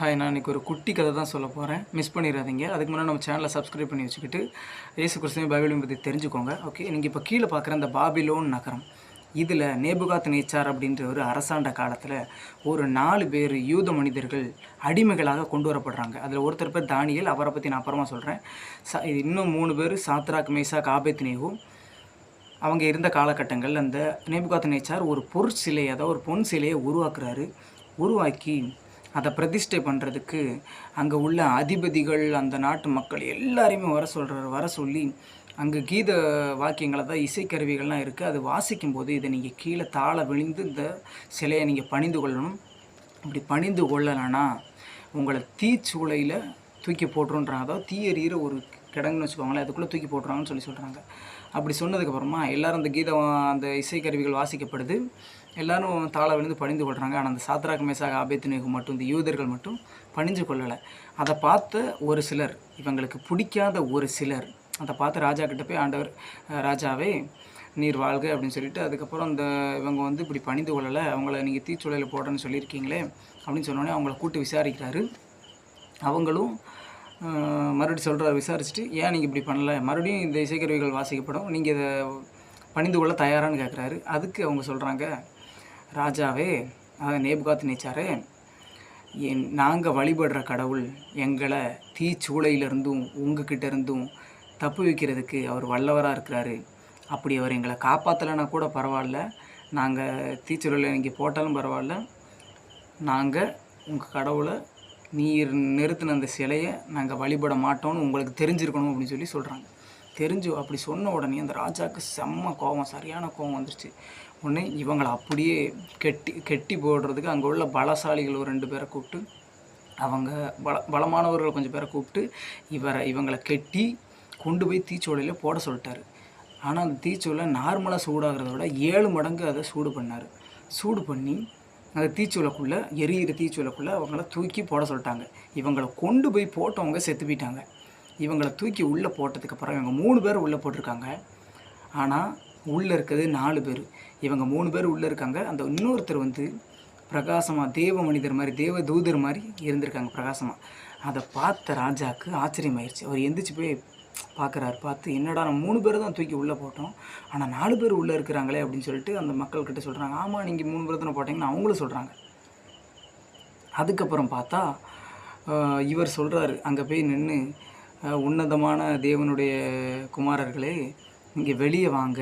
Hi நான் இன்றைக்கி ஒரு குட்டி கதை தான் சொல்ல போகிறேன் மிஸ் பண்ணிடாதீங்க அதுக்கு முன்னாடி நம்ம சேனலை சப்ஸ்கிரைப் பண்ணி வச்சுக்கிட்டு இயேசு கிறிஸ்துவின் பைபிளையும் பற்றி தெரிஞ்சுக்கோங்க. ஓகே நீங்கள் இப்போ கீழே பார்க்குற இந்த பாபிலோன் நகரம் இதில் நேபுகாத் நேச்சார் அப்படின்ற ஒரு அரசாண்ட காலத்தில் ஒரு நாலு பேர் யூத மனிதர்கள் அடிமைகளாக கொண்டு வரப்படுறாங்க. அதில் ஒருத்தர் பேர் தானியல். அவரை பற்றி நான் அப்புறமா சொல்கிறேன் ச இது இன்னும் மூணு பேர் சாத்ராக் மேசா காபேத் நேகு அவங்க இருந்த காலகட்டங்கள் அந்த நேபுகாத் நேச்சார் ஒரு பொருட்சிலை அதாவது ஒரு பொன் சிலையை உருவாக்குறாரு. உருவாக்கி அதை பிரதிஷ்டை பண்ணுறதுக்கு அங்கே உள்ள அதிபதிகள் அந்த நாட்டு மக்கள் எல்லாரையுமே வர சொல்கிறார் வர சொல்லி அங்கே கீத வாக்கியங்களை தான் இசைக்கருவிகள்லாம் இருக்குது அது வாசிக்கும் போது இதை நீங்கள் கீழே தாழ விழுந்து இந்த சிலையை நீங்கள் பணிந்து கொள்ளணும். அப்படி பணிந்து கொள்ளலைன்னா உங்களை தீச்சூளையில் தூக்கி போட்டுருன்றாங்க அதாவது தீயறிகிற ஒரு கிடங்குன்னு வச்சுக்கோங்களேன் அதுக்குள்ளே தூக்கி போட்டுருவாங்கன்னு சொல்லி சொல்கிறாங்க அப்படி சொன்னதுக்கப்புறமா எல்லோரும் அந்த கீதம் அந்த இசைக்கருவிகள் வாசிக்கப்படுது. எல்லாரும் தாழ விழுந்து பணிந்து கொள்கிறாங்க ஆனால் அந்த சாத்ராக் மேசாக ஆபேத்னேகு மட்டும் இந்த யூதர்கள் மட்டும் பணிஞ்சு கொள்ளலை. அதை பார்த்த ஒரு சிலர் இவங்களுக்கு பிடிக்காத ஒரு சிலர் அதை பார்த்து ராஜா கிட்ட போய் ஆண்டவர் ராஜாவே நீர் வாழ்க அப்படின்னு சொல்லிட்டு அதுக்கப்புறம் அந்த இவங்க வந்து இப்படி பணிந்து கொள்ளலை அவங்கள நீங்கள் தீச்சுளையில் போடுறேன்னு சொல்லியிருக்கீங்களே அப்படின்னு சொன்னோடனே அவங்கள கூட்டு விசாரிக்கிறாரு. அவங்களும் மறுபடியும் சொல்கிறார் விசாரிச்சுட்டு ஏன் நீங்கள் இப்படி பண்ணல? மறுபடியும் இந்த இசைக்கருவிகள் வாசிக்கப்படும். நீங்கள் இதை பணிந்து கொள்ள தயாரான்னு கேட்குறாரு அதுக்கு அவங்க சொல்கிறாங்க ராஜாவே அதாவது நேபுகாத் நேச்சாரே என் நாங்கள் வழிபடுற கடவுள் எங்களை தீச்சூளையிலிருந்தும் உங்ககிட்ட இருந்தும் தப்பு வைக்கிறதுக்கு அவர் வல்லவராக இருக்கிறாரு. அப்படி அவர் எங்களை காப்பாற்றலைன்னா கூட பரவாயில்ல. நாங்கள் தீச்சூளையில் இங்கே போட்டாலும் பரவாயில்ல. நாங்கள் உங்கள் கடவுளை நீர் நிறுத்தின அந்த சிலையை நாங்கள் வழிபட மாட்டோம்னு உங்களுக்கு தெரிஞ்சிருக்கணும் அப்படின்னு சொல்லி சொல்கிறாங்க தெரிஞ்சு அப்படி சொன்ன உடனே அந்த ராஜாவுக்கு செம்ம கோபம் சரியான கோபம் வந்துருச்சு. உடனே இவங்களை அப்படியே கெட்டி கெட்டி போடுறதுக்கு அங்கே உள்ள பலசாலிகள் ஒரு ரெண்டு பேரை கூப்பிட்டு அவங்க பல பலமானவர்கள் கொஞ்சம் பேரை கூப்பிட்டு இவரை இவங்களை கெட்டி கொண்டு போய் தீச்சோலையில் போட சொல்லிட்டாரு. ஆனால் அந்த தீச்சோலை நார்மலாக சூடாகிறத விட ஏழு மடங்கு அதை சூடு பண்ணார். சூடு பண்ணி அந்த தீச்சூளைக்குள்ளே எரியிற தீச்சூளைக்குள்ளே அவங்கள தூக்கி போட சொல்லிட்டாங்க. இவங்களை கொண்டு போய் போட்டவங்க செத்து போயிட்டாங்க. இவங்களை தூக்கி உள்ளே போட்டதுக்கப்புறம் இவங்க மூணு பேர் உள்ளே போட்டிருக்காங்க. ஆனால் உள்ளே இருக்கிறது நாலு பேர். இவங்க மூணு பேர் உள்ளே இருக்காங்க. அந்த இன்னொருத்தர் வந்து பிரகாசமாக தேவ மனிதர் மாதிரி தேவ தூதர் மாதிரி இருந்திருக்காங்க பிரகாசமாக அதை பார்த்த ராஜாவுக்கு ஆச்சரியமாயிருச்சு. அவர் எந்திரிச்சு போய் பார்க்குறாரு. பார்த்து என்னடா நம்ம மூணு பேர் தான் தூக்கி உள்ளே போட்டோம். ஆனால் நாலு பேர் உள்ளே இருக்கிறாங்களே அப்படின்னு சொல்லிட்டு அந்த மக்கள்கிட்ட சொல்கிறாங்க ஆமாம் நீங்கள் மூணு பேர் தானே போட்டீங்கன்னு அவங்களும் சொல்கிறாங்க அதுக்கப்புறம் பார்த்தா இவர் சொல்கிறாரு அங்கே போய் நின்று உன்னதமான தேவனுடைய குமாரர்களே இங்கே வெளியே வாங்க.